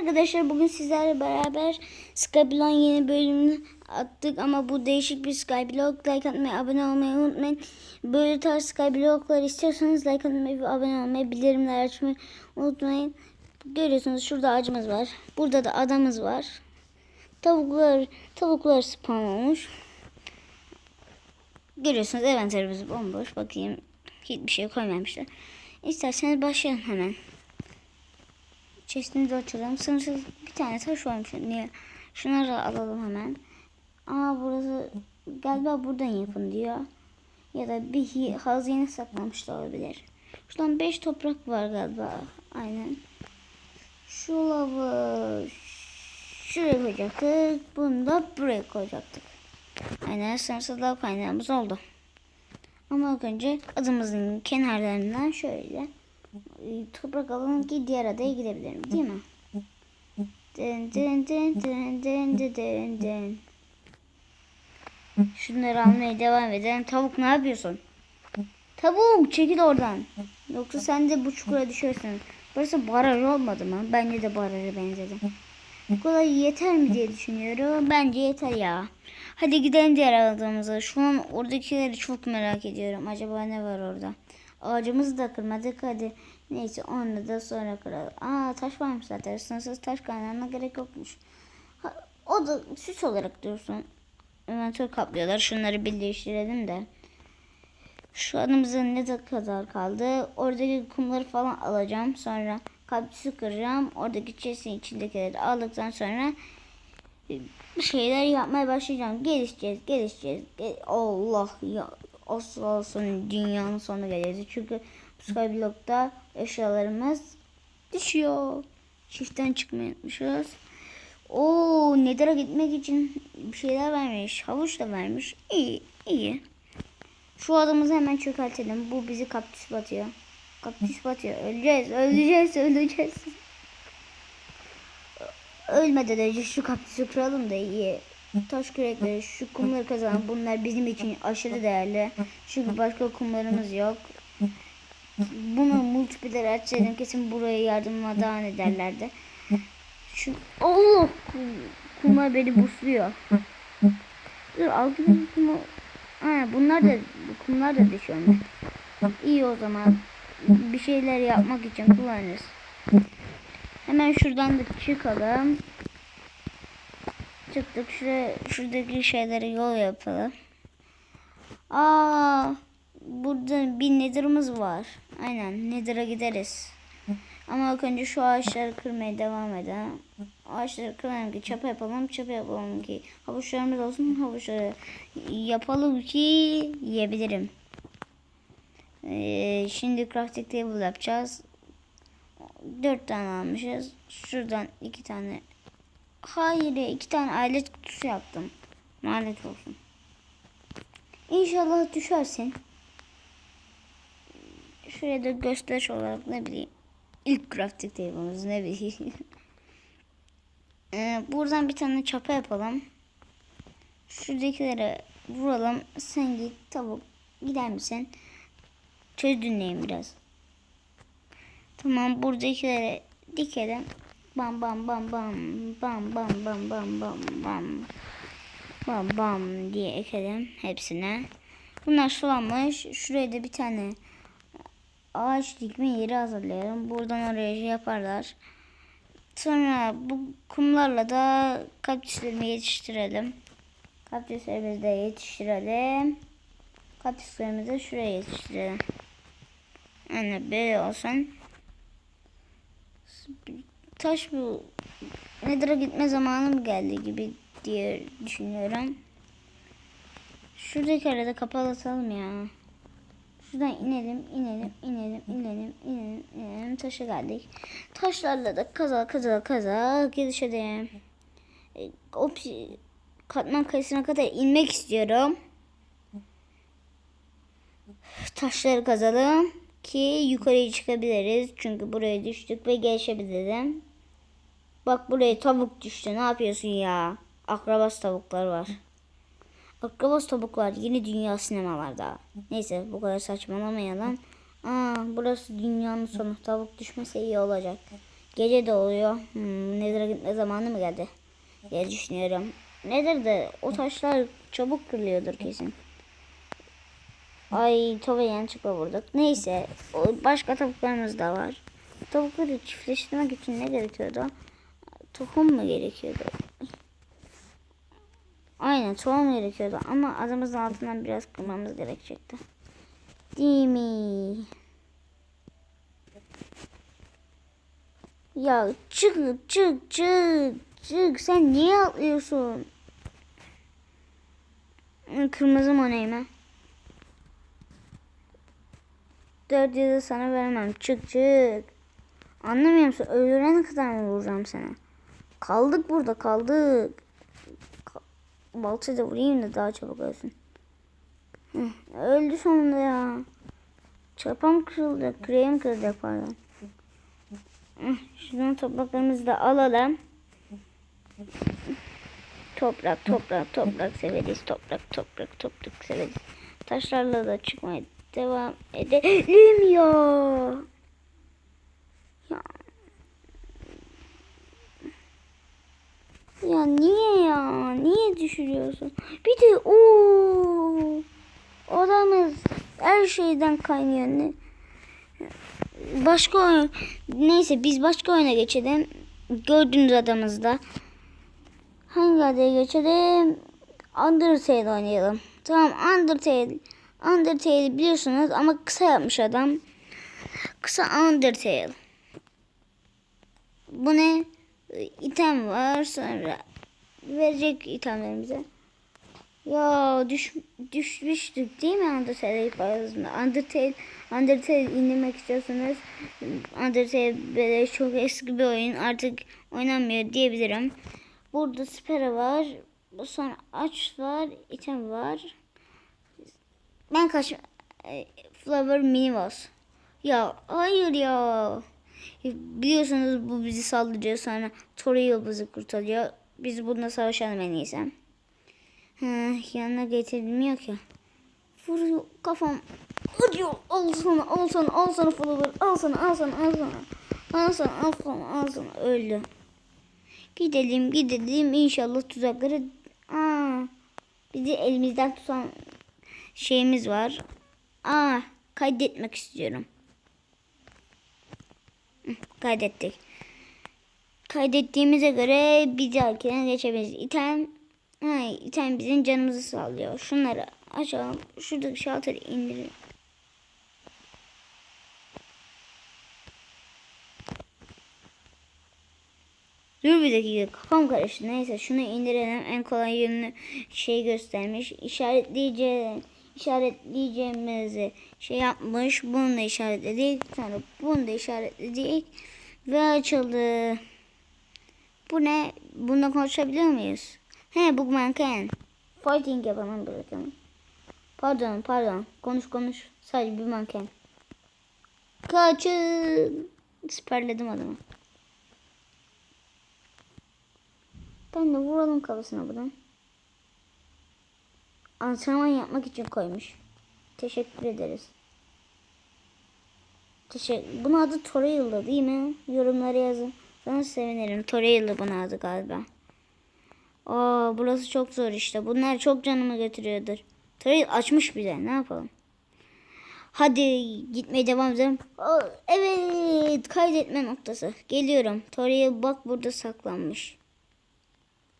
Arkadaşlar bugün sizlerle beraber Skyblock'un yeni bölümünü attık ama bu değişik bir Skyblock. Like atmayı, abone olmayı unutmayın. Böyle tarz Skyblock'lar istiyorsanız like atmayı ve abone olmayı, bildirimler açmayı unutmayın. Görüyorsunuz şurada ağacımız var. Burada da adamız var. Tavuklar, tavuklar spawn olmuş. Görüyorsunuz envanterimiz bomboş. Bakayım hiçbir şey koymamışlar. İsterseniz başlayalım hemen. Chest'imizi açalım. Sınırsız bir tane taş varmış. Niye? Şunları alalım hemen. Aa burası galiba buradan yapın diyor. Ya da bir hazine saklamış da olabilir. Şuradan 5 toprak var galiba. Aynen. Şu lavı şuraya koyacaktık. Bunu da buraya koyacaktık. Aynen sınırsız lav kaynağımız oldu. Ama önce adımızın kenarlarından şöyle toprak alalım ki diğer adaya gidebilirim değil mi? Dın dın dın dın dın dın dın dın. Şunları almaya devam edelim. Tavuk ne yapıyorsun? Tavuk çekil oradan. Yoksa sen de bu çukura düşersin. Burası baraj olmadı mı? Bence de baraja benzedi. Bu kadar yeter mi diye düşünüyorum. Bence yeter ya. Hadi gidelim diğer adamıza. Şu an oradakileri çok merak ediyorum. Acaba ne var orada? Ağacımızı da kırmadık hadi. Neyse onu da sonra kıralım. Aa taş varmış zaten. Sınırsız taş kaynağına gerek yokmuş. Ha, o da süs olarak dursun. Inventör kaplıyorlar. Şunları birleştirelim de. Şu adımızın ne kadar kaldı? Oradaki kumları falan alacağım. Sonra kaktüsü kıracağım. Oradaki chest'in içindekileri aldıktan sonra bir şeyler yapmaya başlayacağım. Gelişeceğiz, gelişeceğiz. Gel- Allah ya asla sonu dünyanın sonu geleceğiz. Çünkü Skyblock'ta eşyalarımız düşüyor. Çiftten çıkmayı. Oo, Nether'a gitmek için bir şeyler vermiş. Havuç da vermiş. İyi, iyi. Şu adamımızı hemen çökertelim. Bu bizi kaktüs batıyor. Kaktüs batıyor. Öleceğiz, öleceğiz, öleceğiz. Ölmeden önce şu kaktüsü kıralım da iyi. Taş kürekleri, şu kumları kazanalım. Bunlar bizim için aşırı değerli. Çünkü başka kumlarımız yok. Bunu multiplayer açsaydım kesin buraya yardıma devam ederlerdi. Şu Allah kumlar beni busluyor. Dur algılayayım kumu. Ha, bunlar da kumlar da düşüyormuş. İyi o zaman bir şeyler yapmak için kullanırız. Hemen şuradan da çıkalım. Çıktık şuraya şuradaki şeyleri yol yapalım. Aa burada bir nether'ımız var. Aynen nether'a gideriz. Ama ilk önce şu ağaçları kırmaya devam edelim. Ağaçları kıralım ki çapa yapalım, çapa yapalım ki havuçlarımız olsun, havuçları yapalım ki yiyebilirim. Ee, şimdi crafting table yapacağız. Dört tane almışız. Şuradan iki tane. Hayır iki tane alet kutusu yaptım. Lanet olsun. İnşallah düşersin. Şuraya da gösteriş olarak ne bileyim. İlk crafting table'ımız ne bileyim. Ee, buradan bir tane çapa yapalım. Şuradakilere vuralım. Sen git tavuk. Gider misin? Çöz dinleyin biraz. Tamam buradakilere dikelim. Bam bam bam bam bam bam bam bam bam bam bam bam diye ekelim hepsine. Bunlar sulanmış. Şuraya da bir tane ağaç dikme yeri hazırlayalım. Buradan oraya şey yaparlar. Sonra bu kumlarla da kaktüslerimi yetiştirelim. Kaktüslerimizi de yetiştirelim. Kaktüslerimizi de şuraya yetiştirelim. Yani böyle olsun. Taş bu Nether'a gitme zamanı mı geldi gibi diye düşünüyorum. Şuradaki arada kapatalım ya. Şuradan inelim, inelim, inelim, inelim, inelim, inelim. Taşa geldik. Taşlarla da kaza kaza kaza. E, o pi- katman kayısına kadar inmek istiyorum. Taşları kazalım ki yukarıya çıkabiliriz. Çünkü buraya düştük ve gelişebilirim. Bak buraya tavuk düştü. Ne yapıyorsun ya? Akrabas tavuklar var. Akrabas tavuklar yeni dünya sinemalarda. Neyse bu kadar saçmalamayalım. Aa burası dünyanın sonu. Tavuk düşmese iyi olacak. Gece de oluyor. Hmm, Nether'a gitme zamanı mı geldi? diye düşünüyorum. Nedir de o taşlar çabuk kırılıyordur kesin. Ay tova yanlışlıkla vurduk. Neyse başka tavuklarımız da var. Tavukları çiftleştirmek için ne gerekiyordu? Tohum mu gerekiyordu? Aynen tohum gerekiyordu ama adımızın altından biraz kırmamız gerekecekti. Değil mi? Ya çık çık çık çık sen niye atlıyorsun? Kırmızı moneyme. Dört yılı sana vermem. Çık çık. Anlamıyor musun? Öldürene kadar mı vuracağım sana? Kaldık burada kaldık. Ka- Baltayı da vurayım da daha çabuk ölsün. Öldü sonunda ya. Çapam kırıldı. Küreğim kırıldı pardon. Heh, Şuradan topraklarımızı da alalım. Toprak, toprak, toprak severiz. Toprak, toprak, toprak severiz. Taşlarla da çıkmaya devam edelim. Ya. Ya niye ya? Niye düşürüyorsun? Bir de o odamız her şeyden kaynıyor. Ne? Başka oyun. Neyse biz başka oyuna geçelim. Gördüğünüz adamızda. Hangi adaya geçelim? Undertale oynayalım. Tamam Undertale. Undertale biliyorsunuz ama kısa yapmış adam. Kısa Undertale. Bu ne? İtem var sonra verecek itemlerimize. Ya düş, düşmüştük değil mi Undertale ilk başında? Undertale, Undertale indirmek istiyorsanız Undertale böyle çok eski bir oyun artık oynanmıyor diyebilirim. Burada Spera var. Sonra aç var. item var. Ben kaç e, Flower Minivas. Ya hayır ya. E, Biliyorsunuz bu bizi saldırıyor sonra Toriel bizi kurtarıyor. Biz bununla savaşalım en iyisi. Ha, yanına getirilmiyor ki. Vuruyor kafam. Vuruyor. Al sana al sana al sana Flower. Al sana al sana al sana. Al sana al sana al sana. Öldü. Gidelim gidelim inşallah tuzakları. Aa, bizi elimizden tutan şeyimiz var. Aa, kaydetmek istiyorum. Kaydettik. Kaydettiğimize göre bir dahakine geçebiliriz. İtem, ha, item bizim canımızı sağlıyor. Şunları açalım. Şuradaki şalteri indirelim. Dur bir dakika kafam karıştı. Neyse şunu indirelim. En kolay yönünü şey göstermiş. İşaretleyeceğim. İşaretleyeceğimizi şey yapmış. Bunu da işaretledik. Sonra bunu da işaretledik. Ve açıldı. Bu ne? Bununla konuşabiliyor muyuz? He Bookman can. Fighting yapalım bırakalım. Pardon pardon. Konuş konuş. Sadece bir manken. Kaçın. Siperledim adamı. Ben de vuralım kafasına buradan. Antrenman yapmak için koymuş. Teşekkür ederiz. Teşekkür. Bunun adı Torreil'da değil mi? Yorumlara yazın. Sana sevinirim. Torreil'da bunun adı galiba. Aa, burası çok zor işte. Bunlar çok canımı götürüyordur. Torreil açmış bize. Ne yapalım? Hadi gitmeye devam edelim. Evet. Kaydetme noktası. Geliyorum. Torreil bak burada saklanmış.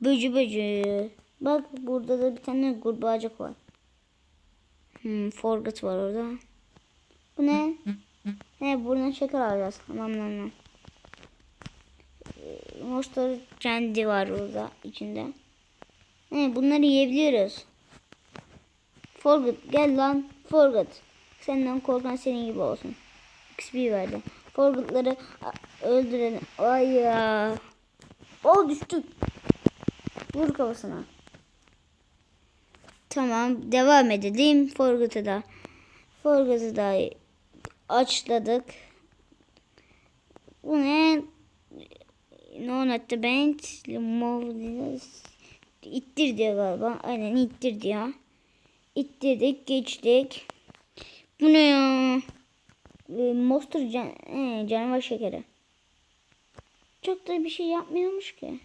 Böcü böcü. Bak burada da bir tane kurbağacık var. Hmm, forget var orada. Bu ne? He buradan şeker alacağız. Aman aman. Ee, Monster Candy var orada içinde. He bunları yiyebiliyoruz. Forget gel lan. Forget. Senden korkan senin gibi olsun. XP verdi. Forget'ları öldürelim. Ay ya. O düştük. Vur kafasına. Tamam. Devam edelim. Forget'ı da. Forget'ı da açladık. Bu ne? No not the band. İttir diyor galiba. Aynen ittir diyor. İttirdik. Geçtik. Bu ne ya? Ee, Monster can, he, canavar şekeri. çok da bir şey yapmıyormuş ki.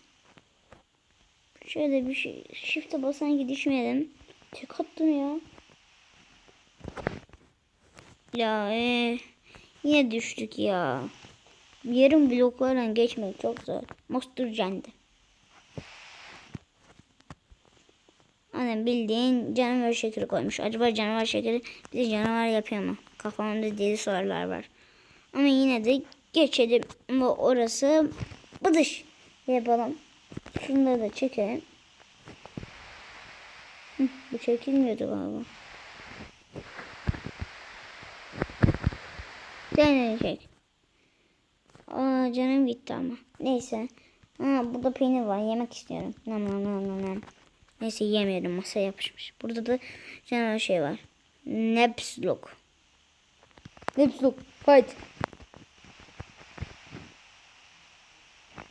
Şöyle bir şey. Shift'e basan gidişmeyelim. Tek attım ya. Ya ee, yine düştük ya. Yarım bloklarla geçmek çok zor. Monster Can'dı. Annem bildiğin canavar şekeri koymuş. Acaba canavar şekeri bize canavar yapıyor mu? Kafamda deli sorular var. Ama yine de geçelim. Bu orası bıdış yapalım. Şunları da çekelim. Bu çekilmiyordu galiba. Deneyecek. Aa canım gitti ama. Neyse. Aa, burada peynir var. Yemek istiyorum. Nam nam nam nam nam. Neyse yemiyorum. Masaya yapışmış. Burada da canavar şey var. Nepsluk. Nepsluk. Fight.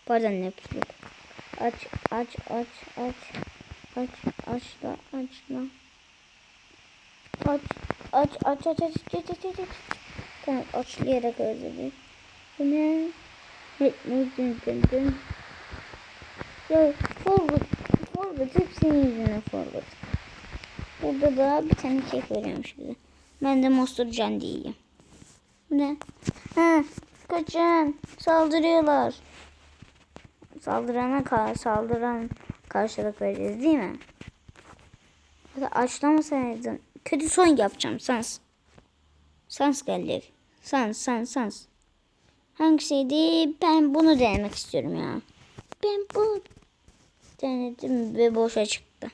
Pardon Nepsluk. Aç aç aç aç. Aç aç da aç. Aç aç aç aç aç aç aç aç aç. Tamam açlayarak özledik. Bu ne? Ne dün dün dün. Ya Forgut. Forgut hep senin yüzüne Forgut. Burada da bir tane kek veriyormuş bize. Ben de Monster Can diyeyim. Bu ne? Ha, kaçın. Saldırıyorlar. Saldırana kar saldıran karşılık vereceğiz değil mi? Ya da açlamasaydın. Kötü son yapacağım sans. Sans geldi. Sans sans sans. Hangisiydi? Ben bunu denemek istiyorum ya. Ben bu denedim ve boşa çıktı.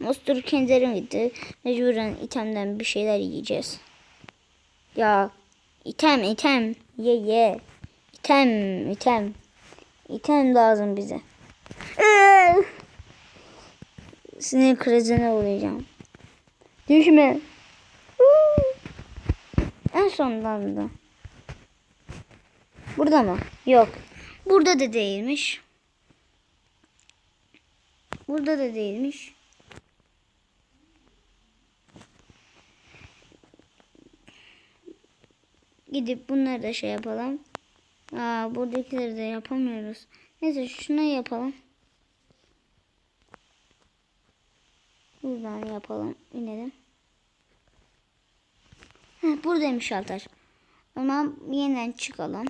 Monster kendilerim gitti. Mecburen itemden bir şeyler yiyeceğiz. Ya item item ye ye. İtem item. İtem lazım bize. Sinir krizine uğrayacağım. Düşme. En sondan da. Burada mı? Yok. Burada da değilmiş. Burada da değilmiş. Gidip bunları da şey yapalım. Aa, buradakileri de yapamıyoruz. Neyse şunu yapalım. Buradan yapalım. İnelim. Heh, buradaymış altar. Ama yeniden çıkalım.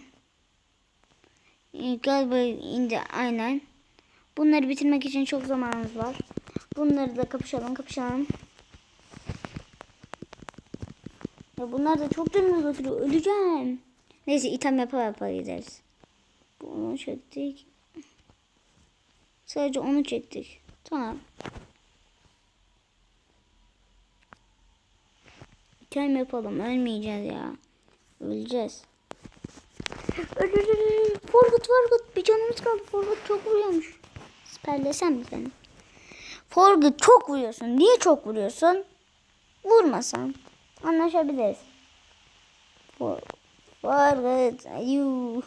Ee, galiba indi aynen. Bunları bitirmek için çok zamanımız var. Bunları da kapışalım kapışalım. Ya bunlar da çok canımız götürüyor. Öleceğim. Neyse item yapa yapa gideriz. Bunu çektik. Sadece onu çektik. Tamam. İtem yapalım. Ölmeyeceğiz ya. Öleceğiz. Forgut Forgut bir canımız kaldı. Forgut çok vuruyormuş. Siperlesem mi seni? Forgut çok vuruyorsun. Niye çok vuruyorsun? Vurmasan. Anlaşabiliriz. For Forgut. Ayuu.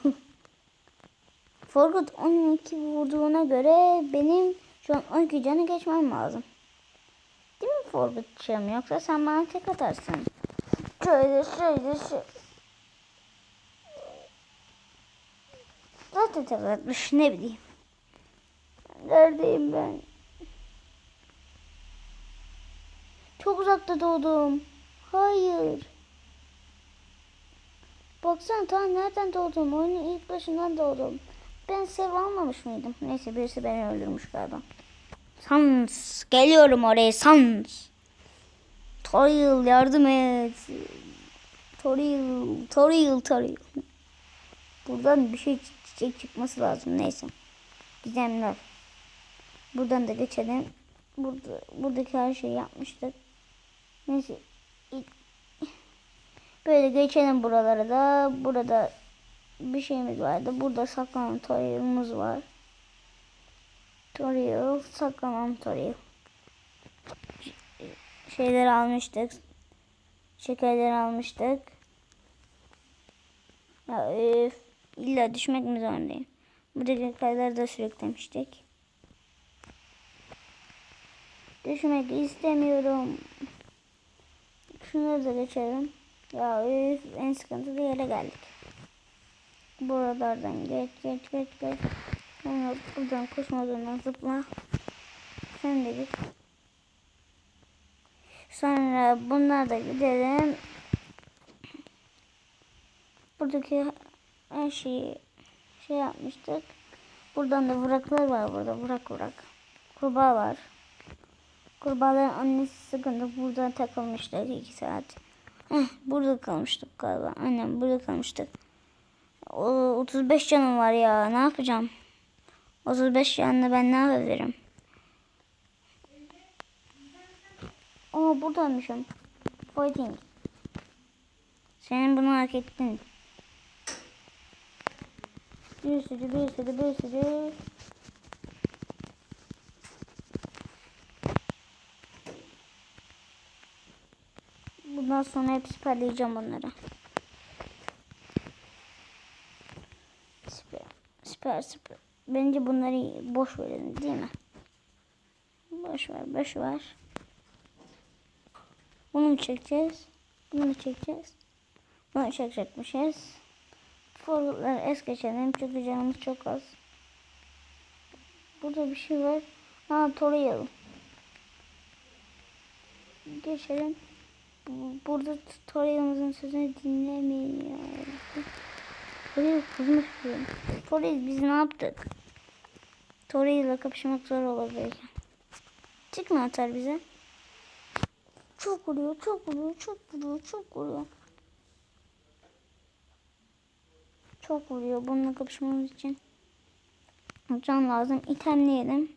Forgut 12 vurduğuna göre benim şu an 12 canı geçmem lazım. Değil mi Forgut'cığım? Yoksa sen bana tek atarsın. Şöyle şöyle şöyle. Zaten atmış ne bileyim. Neredeyim ben? Çok uzakta doğdum. Hayır. Baksana ta nereden doğdum? Oyunun ilk başından doğdum. Ben sev almamış mıydım? Neyse birisi beni öldürmüş galiba. Sans. Geliyorum oraya Sans. Toril yardım et. Toril. Toril. Toril. Buradan bir şey çiçek çıkması lazım. Neyse. Gizemler. Buradan da geçelim. Burada, buradaki her şeyi yapmıştık. Neyse. Böyle geçelim buralara da. Burada bir şeyimiz vardı. Burada saklanan toyumuz var. Toriel, saklanan Toriel. Şeyleri almıştık. Şekerleri almıştık. Ya öf. İlla düşmek mi zorundayım? Buradaki kayları da sürüklemiştik. Düşmek istemiyorum. Şunları da geçelim. Ya üf, en sıkıntılı yere geldik. Buralardan geç geç geç geç. Sonra buradan koşmadan zıpla. Sen de git. Sonra bunlar da gidelim. Buradaki her şeyi şey yapmıştık. Buradan da bıraklar var burada. Bırak bırak. Kurbağa var. Kurbağaların annesi sıkıntı. Buradan takılmışlar iki saat. Heh, burada kalmıştık galiba. Aynen burada kalmıştık. O, 35 canım var ya. Ne yapacağım? 35 canla ben ne yapabilirim? Aa buradaymışım. Fighting. Senin bunu hak ettin. Bir sürü bir sürü bir sürü. Bundan sonra hep siperleyeceğim onları. Siper, siper, siper. Bence bunları boş verelim değil mi? Boş ver, boş ver. Bunu çekeceğiz? Bunu çekeceğiz? Bunu çekecekmişiz. Forwardları es geçelim çünkü canımız çok az. Burada bir şey var. Ha torayalım. Geçelim. Bu- Burada Toriel'ımızın sözünü dinlemiyor. Toriel kızmış diyorum. Toriel biz ne yaptık? Toriel'la kapışmak zor olabilir. Çık mı atar bize? Çok vuruyor, çok vuruyor, çok vuruyor, çok vuruyor. Çok vuruyor bununla kapışmamız için. Can lazım. İtemleyelim.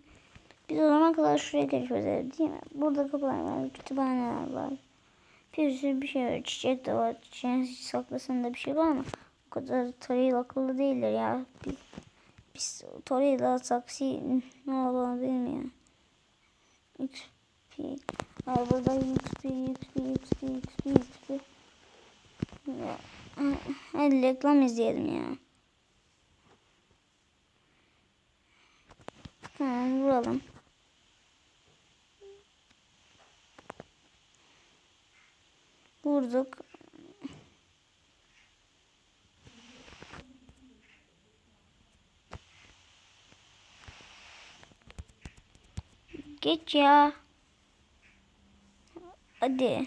Biz o zamana kadar şuraya geçeceğiz değil mi? Burada kapılar var, kütüphaneler var. Bir sürü bir şey var. Çiçek de var. Çiçeğin saklasında bir şey var ama o kadar Toriel akıllı değildir ya. Biz, biz Toriel'i atsak ne olduğunu bilmiyor. XP. Ay burada XP, XP, XP, XP, XP. Ya. Hadi reklam izleyelim ya. Tamam vuralım. Vurduk. Geç ya. Hadi.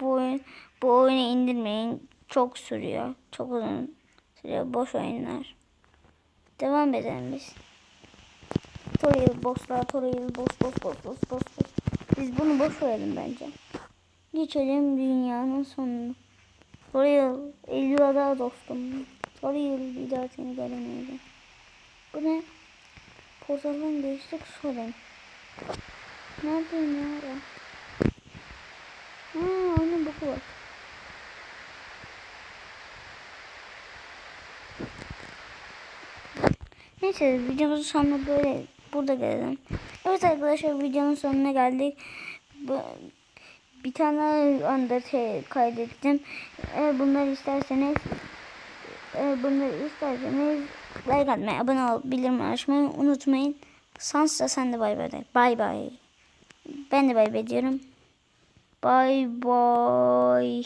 Bu oyun, bu oyunu indirmeyin. Çok sürüyor. Çok uzun sürüyor. Boş oyunlar. Devam edelim biz. Toriel bosslar, Toriel boss, boss, boss, boss, boss, boss. Biz bunu boş verelim bence. Geçelim dünyanın sonuna. Toriel, Elveda dostum. Toriel bir daha seni göremeyeceğim. Bu ne? Portaldan geçtik sorun. Neredeyim ya? ben? Ha, onun boku var. Neyse videomuzun sonuna böyle burada gelelim. Evet arkadaşlar videonun sonuna geldik. Bu, bir tane Undertale kaydettim. Eğer bunları isterseniz eğer bunları isterseniz like atmayı, abone olup bildirim açmayı unutmayın. Sansa sen de bay bay. Bay bay. Ben de bay bay diyorum. Bay bay.